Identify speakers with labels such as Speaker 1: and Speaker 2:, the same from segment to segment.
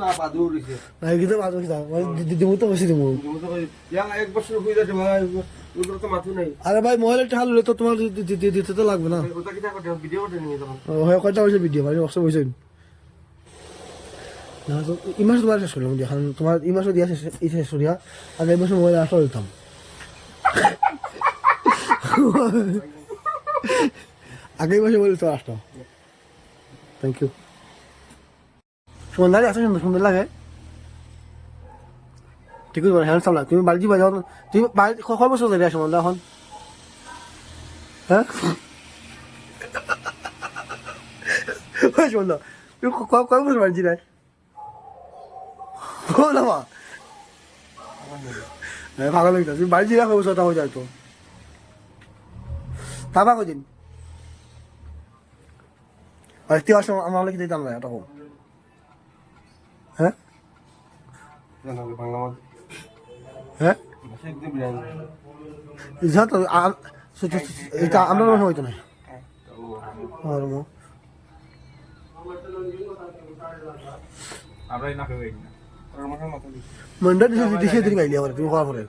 Speaker 1: না কিন্তু মাছ বেশি দাম দিমু। তো বেশি দিমু।
Speaker 2: ভাই এক বছর হয়ে যাচ্ছে
Speaker 1: আরে ভাই মহিলা টাকা লুলে তো তোমার দিতে তো লাগবে না। হয় কয়টা হয়েছে ভিডিও ভাই অবশ্যই হয়েছে না তো এই মাসে তোমার শেষ করলাম এখন তোমার এই মাসে দিয়া শেষ এই শেষ করিয়া আগে এই মাসে মোবাইল আসা দিতাম। আগে মাসে মোবাইল তো আসতাম। থ্যাংক ইউ সুন্দর আছে সুন্দর সুন্দর লাগে ঠিক আছে হ্যান্ড সামলা তুমি বাড়ি যাবা যাও। তুমি বাড়ি কয় বছর ধরে আসো এখন হ্যাঁ ক- কয় বছর নাই? ও না মা হ্যাঁ ভালো লাগতো তুই বাড়ি জিরা কয় বছর তাও যায় তো। তারপর কদিন আর তুই আসো আমার লিখে দিতাম না তখন হ্যাঁ
Speaker 2: বাংলা
Speaker 1: হ্যাঁ যা আর- এটা আমরা মনে হইতো না আর মো
Speaker 2: দিছি
Speaker 1: মন্ডা দিছে দিছে দিন গাইলি আমার তুমি খাওয়ার পরে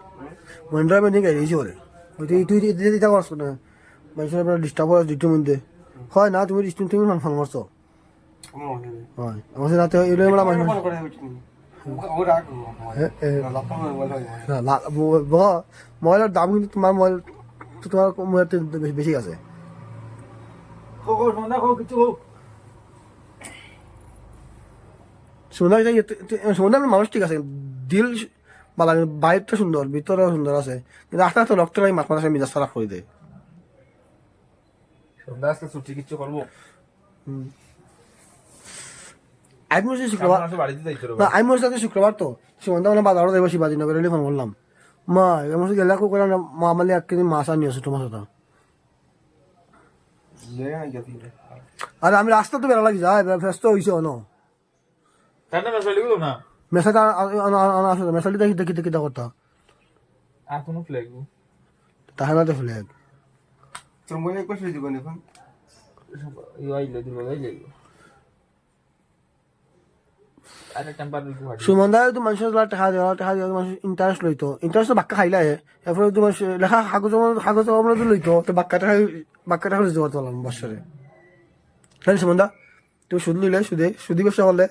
Speaker 1: মন্ডা আমি দিন গাইলি ওরে ওই তুই তুই দিতে করছ না মানুষের ডিস্টার্ব করে দিতে মধ্যে হয় না তুমি তুমি মান মারছ
Speaker 2: আমার
Speaker 1: রাতে এলো আমরা ব- মোবাইলের দাম কিন্তু তোমার মোবাইল তো তোমার মোবাইল বেশি- আছে। সুন্দর সুন্দর মানুষ ঠিক আছে দিল বালা বাইরটা সুন্দর ভিতরেও সুন্দর আছে। কিন্তু আস্তে আস্তে রক্ত মাছ মাথা মিজাজ খারাপ করে দেয়
Speaker 3: সন্ধ্যা আজকে ছুটি করব
Speaker 1: মনে হচ্ছে শুক্রবার। আমি মনে হচ্ছে শুক্রবার তো। সীমান্ত মানে বাজারও যাব শিবাজি নগর এলে ফোন করলাম। মা এমন গেলে কো করে মা আমালে এক কেজি মাছ আনি আছে তোমার সাথে
Speaker 2: লে না গেছি
Speaker 1: আর আমি রাস্তা তো বেড়া লাগি যায় ব্যস্ত হয়েছে অন।
Speaker 3: গেল
Speaker 1: মেসাটা আনা আসলে মেসাটি দেখি দেখি দেখি দেখতা
Speaker 3: আর কোনো ফ্ল্যাগ
Speaker 1: তাহলে তো
Speaker 2: তোর মনে এখন।
Speaker 3: ইউ আইলে আইলে
Speaker 1: সুমনদা তো মানুষের টাকা দেওয়া টাকা দেওয়া মানুষ ইন্টারেস্ট লইতো ইন্টারেস্ট বাক্কা খাইলে এরপরে তো মানুষ লেখা কাগজ কাগজ আমরা তো লইতো তো বাক্কা টাকা বাক্কা টাকা দিতে পারতো বছরে সুমনদা তুমি সুদ লইলে সুদে সুদি ব্যবসা করলে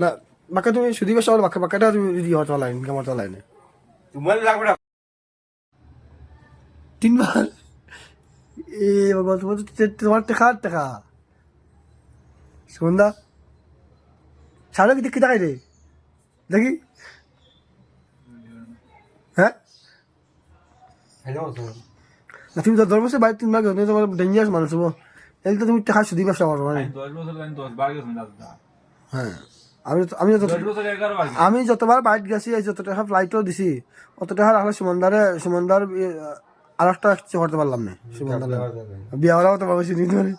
Speaker 1: না বাক্কা তুমি সুদি ব্যবসা করলে বাক্কা বাক্কাটা তুমি দিয়ে হতো ইনকাম হতো
Speaker 2: তোমার
Speaker 1: তিনবার এ বাবা তোমার তো তে- তোমার টাকা টাকা সুমনদা সাড়ে কি দেখি রে দেখি। হ্যাঁ? না তুমি তো ধর্মসে বাইরে তিনবার গেছো তুমি তোমার ডেঞ্জারাস মানুষ হব এই তো তুমি টাকা সুদি ব্যবসা করো মানে।
Speaker 3: আমি
Speaker 1: হ্যাঁ। আমি আমি যত আমি যতবার গেছি যত টাকা ফ্লাইটও দিছি অত টাকা রাখলে সুমনদারে সুমনদার আর একটা কিছু করতে পারলাম না সুমনদারে। বিয়া মানে